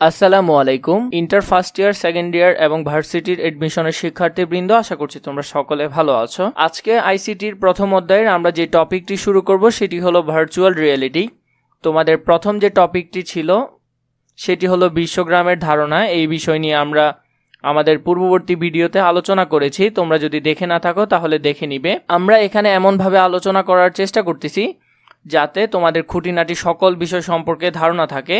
আসসালামু আলাইকুম। Inter first year second year এবং ভার্সিটির এডমিশনের শিক্ষার্থীবৃন্দ, আশা করছি তোমরা সকলে ভালো আছো। আজকে আইসিটির প্রথম অধ্যায়ের আমরা যে টপিকটি শুরু করব, সেটি হলো ভার্চুয়াল রিয়েলিটি তোমাদের প্রথম যে টপিকটি ছিল, সেটি হলো বিশ্বগ্রামের ধারণা। এই বিষয় নিয়ে আমরা আমাদের পূর্ববর্তী ভিডিওতে আলোচনা করেছি। তোমরা যদি দেখে না থাকো, তাহলে দেখে নিবে। আমরা এখানে এমনভাবে আলোচনা করার চেষ্টা করতেছি, যাতে তোমাদের খুঁটিনাটি সকল বিষয় সম্পর্কে ধারণা থাকে।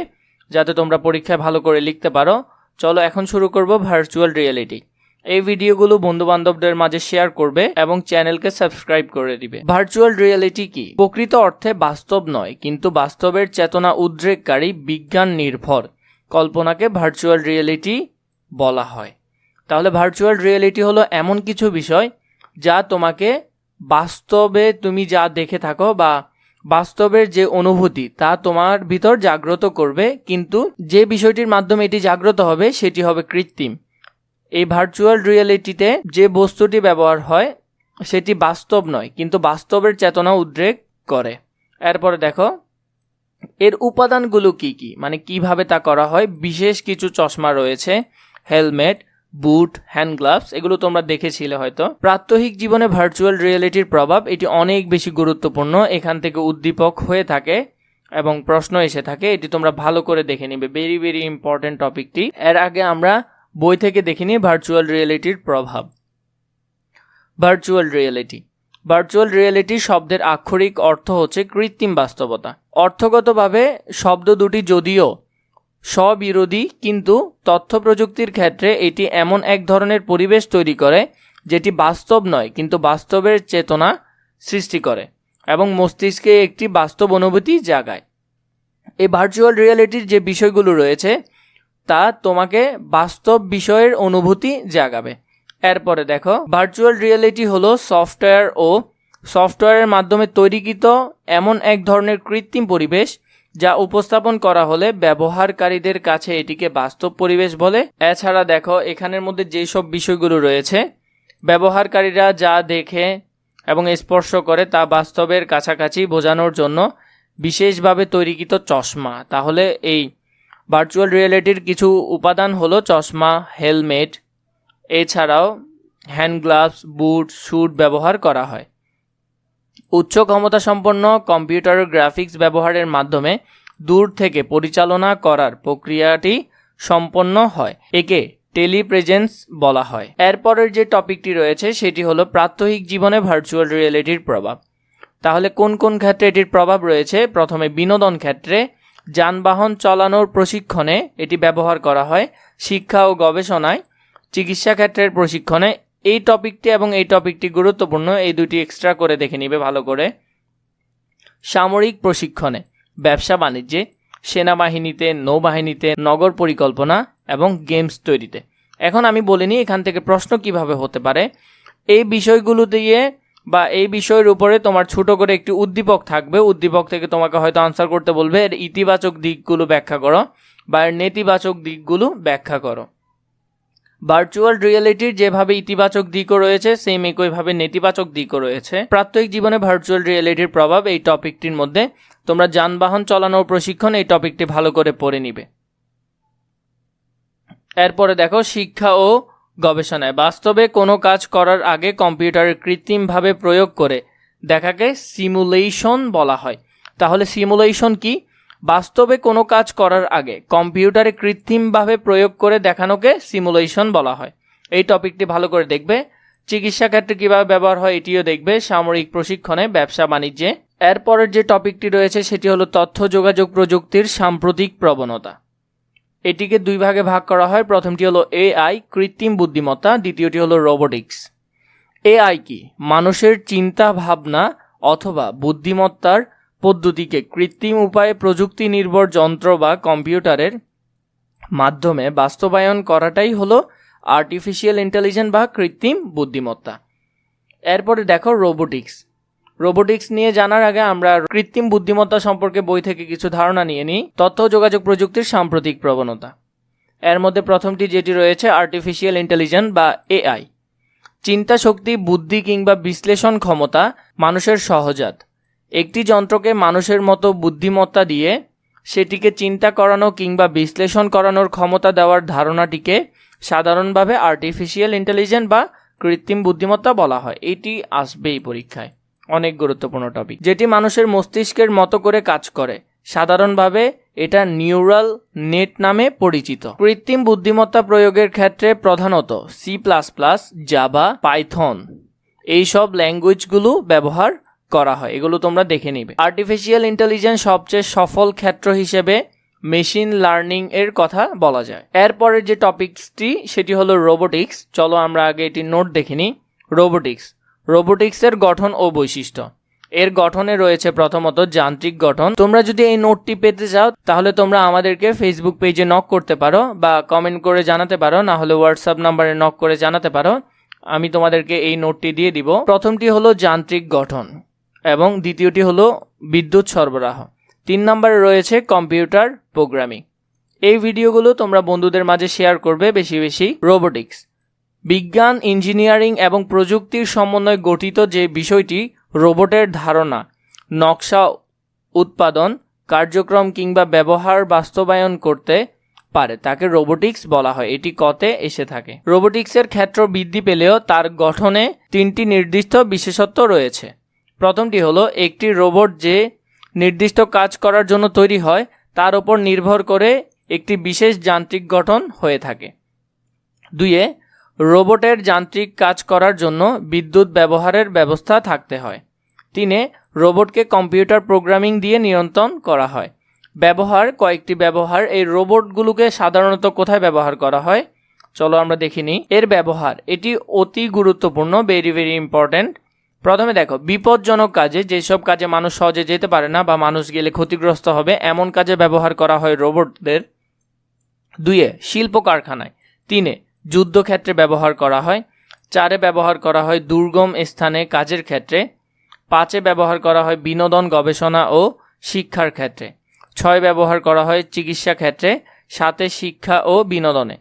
যাতে তোমরা পরীক্ষায় ভালো করে লিখতে পারো। চলো এখন শুরু করব ভার্চুয়াল রিয়েলিটি এই ভিডিওগুলো বন্ধু বান্ধবদের মাঝে শেয়ার করবে এবং চ্যানেলকে সাবস্ক্রাইব করে দিবে। ভার্চুয়াল রিয়েলিটি কি? প্রকৃত অর্থে বাস্তব নয়, কিন্তু বাস্তবের চেতনা উদ্রেককারী, বিজ্ঞান নির্ভর কল্পনাকে ভার্চুয়াল রিয়েলিটি বলা হয়। তাহলে ভার্চুয়াল রিয়েলিটি হলো এমন কিছু বিষয় যা তোমাকে বাস্তবে তুমি যা দেখে থাকো বা বাস্তবের যে অনুভূতি, তা তোমার ভিতর জাগ্রত করবে, কিন্তু যে বিষয়টির মাধ্যমে এটি জাগ্রত হবে, সেটি হবে কৃত্রিম। এই ভার্চুয়াল রিয়েলিটিতে যে বস্তুটি ব্যবহার হয়, সেটি বাস্তব নয়, কিন্তু বাস্তবের চেতনা উদ্রেক করে। এরপরে দেখো, এর উপাদানগুলো কি কি? মানে কীভাবে তা করা হয়? বিশেষ কিছু চশমা রয়েছে, হেলমেট বুট হ্যান্ড গ্লাভস এগুলো তোমরা দেখেছিলে হয়তো। প্রাত্যহিক জীবনে ভার্চুয়াল রিয়েলিটির প্রভাব, এটি অনেক বেশি গুরুত্বপূর্ণ, এখান থেকে উদ্দীপক হয়ে থাকে এবং প্রশ্ন এসে থাকে, এটি তোমরা ভালো করে দেখে নিবে। ভেরি ভেরি ইম্পর্টেন্ট টপিকটি এর আগে আমরা বই থেকে দেখে নিই ভার্চুয়াল রিয়েলিটির প্রভাব। ভার্চুয়াল রিয়েলিটি ভার্চুয়াল রিয়েলিটি শব্দের আক্ষরিক অর্থ হচ্ছে কৃত্রিম বাস্তবতা। অর্থগতভাবে শব্দ দুটি যদিও স্ববিরোধী, কিন্তু তথ্য প্রযুক্তির ক্ষেত্রে এটি এমন এক ধরনের পরিবেশ তৈরি করে, যেটি বাস্তব নয়, কিন্তু বাস্তবের চেতনা সৃষ্টি করে এবং মস্তিষ্কে একটি বাস্তব অনুভূতি জাগায়। এই ভার্চুয়াল রিয়ালিটির যে বিষয়গুলো রয়েছে, তা তোমাকে বাস্তব বিষয়ের অনুভূতি জাগাবে। এরপরে দেখো ভার্চুয়াল রিয়েলিটি হলো সফটওয়্যার ও সফটওয়্যারের মাধ্যমে তৈরিকৃত এমন এক ধরনের কৃত্রিম পরিবেশ যা উপস্থাপন করা হলে ব্যবহারকারীদের কাছে এটিকে বাস্তব পরিবেশ বলে। এছাড়া দেখো, এখানের মধ্যে যেসব বিষয়গুলো রয়েছে, ব্যবহারকারীরা যা দেখে এবং স্পর্শ করে তা বাস্তবের কাছাকাছি বোঝানোর জন্য বিশেষভাবে তৈরিকৃত চশমা। তাহলে এই ভার্চুয়াল রিয়েলিটির কিছু উপাদান হলো চশমা হেলমেট এছাড়াও হ্যান্ড গ্লাভস বুট স্যুট ব্যবহার করা হয়। উচ্চ ক্ষমতা সম্পন্ন কম্পিউটার গ্রাফিক্স ব্যবহারের মাধ্যমে দূর থেকে পরিচালনা করার প্রক্রিয়াটি সম্পন্ন হয়, একে টেলিপ্রেজেন্স বলা হয়। এরপরের যে টপিকটি রয়েছে, সেটি হলো প্রাত্যহিক জীবনে ভার্চুয়াল রিয়েলিটির প্রভাব। তাহলে কোন কোন ক্ষেত্রে এটির প্রভাব রয়েছে? প্রথমে বিনোদন ক্ষেত্রে যানবাহন চালানোর প্রশিক্ষণে এটি ব্যবহার করা হয়, শিক্ষা ও গবেষণায়, চিকিৎসা ক্ষেত্রের প্রশিক্ষণে এই টপিকটি এবং এই টপিকটি গুরুত্বপূর্ণ, এই দুটি এক্সট্রা করে দেখে নিবে ভালো করে। সামরিক প্রশিক্ষণে, ব্যবসা বাণিজ্যে, সেনাবাহিনীতে, নৌবাহিনীতে, নগর পরিকল্পনা এবং গেমস তৈরিতে। এখন আমি বলিনি এখান থেকে প্রশ্ন কীভাবে হতে পারে। এই বিষয়গুলো দিয়ে বা এই বিষয়ের উপরে তোমার ছোট করে একটি উদ্দীপক থাকবে। উদ্দীপক থেকে তোমাকে হয়তো আনসার করতে বলবে, এর ইতিবাচক দিকগুলো ব্যাখ্যা করো বা এর নেতিবাচক দিকগুলো ব্যাখ্যা করো। ভার্চুয়াল রিয়েলিটির যেভাবে ইতিবাচক দিকও রয়েছে সেম একইভাবে নেতিবাচক দিকও রয়েছে। প্রাত্যহিক জীবনে ভার্চুয়াল রিয়েলিটির প্রভাব এই টপিকটির মধ্যে। তোমরা যানবাহন চালানোর প্রশিক্ষণ এই টপিকটি ভালো করে পড়ে নিবে। এরপরে দেখো, শিক্ষা ও গবেষণায়। বাস্তবে কোনো কাজ করার আগে কম্পিউটারের কৃত্রিমভাবে প্রয়োগ করে দেখাকে সিমুলেশন বলা হয়। তাহলে সিমুলেশন কি? বাস্তবে কোনো কাজ করার আগে কম্পিউটারে কৃত্রিমভাবে প্রয়োগ করে দেখানোকে সিমুলেশন বলা হয়। এই টপিকটি ভালো করে দেখবে। চিকিৎসা ক্ষেত্রে কীভাবে ব্যবহার হয় এটিও দেখবে সামরিক প্রশিক্ষণে, ব্যবসা বাণিজ্যে। এরপরের যে টপিকটি রয়েছে সেটি হলো তথ্য যোগাযোগ প্রযুক্তির সাম্প্রতিক প্রবণতা। এটিকে দুই ভাগে ভাগ করা হয়। প্রথমটি হলো এআই, কৃত্রিম বুদ্ধিমত্তা। দ্বিতীয়টি হলো রোবোটিক্স। এআই কি? মানুষের চিন্তা ভাবনা অথবা বুদ্ধিমত্তার পদ্ধতিকে কৃত্রিম উপায়ে প্রযুক্তি নির্ভর যন্ত্র বা কম্পিউটারের মাধ্যমে বাস্তবায়ন করাটাই হলো আর্টিফিশিয়াল ইন্টেলিজেন্স বা কৃত্রিম বুদ্ধিমত্তা। এরপরে দেখো রোবোটিক্স রোবোটিক্স নিয়ে জানার আগে আমরা কৃত্রিম বুদ্ধিমত্তা সম্পর্কে বই থেকে কিছু ধারণা নিয়ে নিই। তথ্য, যোগাযোগ প্রযুক্তির সাম্প্রতিক প্রবণতা। এর মধ্যে প্রথমটি যেটি রয়েছে আর্টিফিশিয়াল ইন্টেলিজেন্স বা এআই চিন্তা শক্তি, বুদ্ধি কিংবা বিশ্লেষণ ক্ষমতা মানুষের সহজাত। একটি যন্ত্রকে মানুষের মতো বুদ্ধিমত্তা দিয়ে সেটিকে চিন্তা করানো কিংবা বিশ্লেষণ করানোর ক্ষমতা দেওয়ার ধারণাটিকে সাধারণভাবে আর্টিফিশিয়াল ইন্টেলিজেন্স বা কৃত্রিম বুদ্ধিমত্তা বলা হয়। এটি আসবেই পরীক্ষায়। অনেক গুরুত্বপূর্ণ টপিক যেটি মানুষের মস্তিষ্কের মতো করে কাজ করে। সাধারণভাবে এটা নিউরাল নেট নামে পরিচিত। কৃত্রিম বুদ্ধিমত্তা প্রয়োগের ক্ষেত্রে প্রধানত C plus plus Java Python এইসব ল্যাঙ্গুয়েজগুলো ব্যবহার করা হয়। এগুলো তোমরা দেখে নিবে। আর্টিফিশিয়াল ইন্টেলিজেন্স সবচেয়ে সফল ক্ষেত্র হিসেবে মেশিন লার্নিং এর কথা বলা যায়। এরপরের যে টপিকসটি সেটি হলো রোবোটিক্স চলো আমরা আগে এটি নোট দেখে নিই। রোবোটিক্স রোবোটিক্সের গঠন ও বৈশিষ্ট্য। এর গঠনে রয়েছে প্রথমত যান্ত্রিক গঠন। তোমরা যদি এই নোটটি পেতে চাও, তাহলে তোমরা আমাদেরকে ফেসবুক পেজে নক করতে পারো বা কমেন্ট করে জানাতে পারো, না হলে হোয়াটসঅ্যাপ নাম্বারে নক করে জানাতে পারো। আমি তোমাদেরকে এই নোটটি দিয়ে দিব। প্রথমটি হলো যান্ত্রিক গঠন। এবং দ্বিতীয়টি হলো বিদ্যুৎ সরবরাহ। তিন নম্বরে রয়েছে কম্পিউটার প্রোগ্রামিং। এই ভিডিওগুলো তোমরা বন্ধুদের মাঝে শেয়ার করবে বেশি বেশি রোবোটিক্স। বিজ্ঞান, ইঞ্জিনিয়ারিং এবং প্রযুক্তির সমন্বয়ে গঠিত যে বিষয়টি, রোবটের ধারণা, নকশা, উৎপাদন, কার্যক্রম কিংবা ব্যবহার বাস্তবায়ন করতে পারে, তাকে রোবোটিক্স বলা হয়। এটি কতে এসে থাকে। রোবোটিক্সের ক্ষেত্র বৃদ্ধি পেলেও তার গঠনে তিনটি নির্দিষ্ট বিশেষত্ব রয়েছে। প্রথমটি হলো, একটি রোবট যে নির্দিষ্ট কাজ করার জন্য তৈরি হয়, তার উপর নির্ভর করে একটি বিশেষ যান্ত্রিক গঠন হয়ে থাকে। দুইয়ে, রোবটের যান্ত্রিক কাজ করার জন্য বিদ্যুৎ ব্যবহারের ব্যবস্থা থাকতে হয়। তিনে, রোবটকে কম্পিউটার প্রোগ্রামিং দিয়ে নিয়ন্ত্রণ করা হয়। ব্যবহার, কয়েকটি ব্যবহার, এই রোবটগুলোকে সাধারণত কোথায় ব্যবহার করা হয়? চলো আমরা দেখিনি এর ব্যবহার, এটি অতি গুরুত্বপূর্ণ ভেরি ভেরি ইম্পর্ট্যান্ট প্রথমে দেখো, বিপজ্জনক কাজে যেসব কাজে মানুষ সহজে যেতে পারে না বা মানুষ গেলে ক্ষতিগ্রস্ত হবে, এমন কাজে ব্যবহার করা হয় রোবটদের। দুইয়ে, শিল্প কারখানায়। তিনে, যুদ্ধক্ষেত্রে ব্যবহার করা হয়। চারে ব্যবহার করা হয় দুর্গম স্থানে কাজের ক্ষেত্রে। পাঁচে ব্যবহার করা হয় বিনোদন, গবেষণা ও শিক্ষার ক্ষেত্রে। ছয় ব্যবহার করা হয় চিকিৎসা ক্ষেত্রে, সাতে শিক্ষা ও বিনোদনে।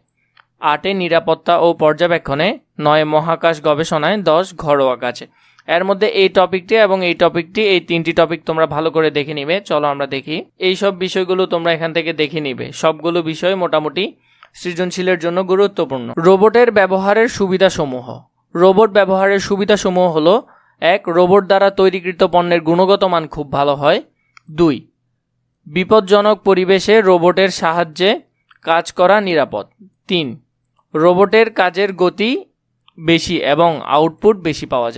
আটে নিরাপত্তা ও পর্যবেক্ষণে, নয় মহাকাশ গবেষণায়, দশ ঘরোয়া কাজে। এর মধ্যে এই টপিকটি এবং এই টপিকটি, এই তিনটি টপিক তোমরা ভালো করে দেখে নিবে। চলো আমরা দেখি। এই সব বিষয়গুলো তোমরা এখান থেকে দেখে নিবে। সবগুলো বিষয় মোটামুটি সৃজনশীলের জন্য গুরুত্বপূর্ণ। রোবটের ব্যবহারের সুবিধাসমূহ। রোবট ব্যবহারের সুবিধাসমূহ হলো, এক, রোবট দ্বারা তৈরিকৃত পণ্যের গুণগত মান খুব ভালো হয়। দুই, বিপজ্জনক পরিবেশে রোবটের সাহায্যে কাজ করা নিরাপদ। তিন, রোবটের কাজের গতি বেশি এবং আউটপুট বেশি পাওয়া যায়।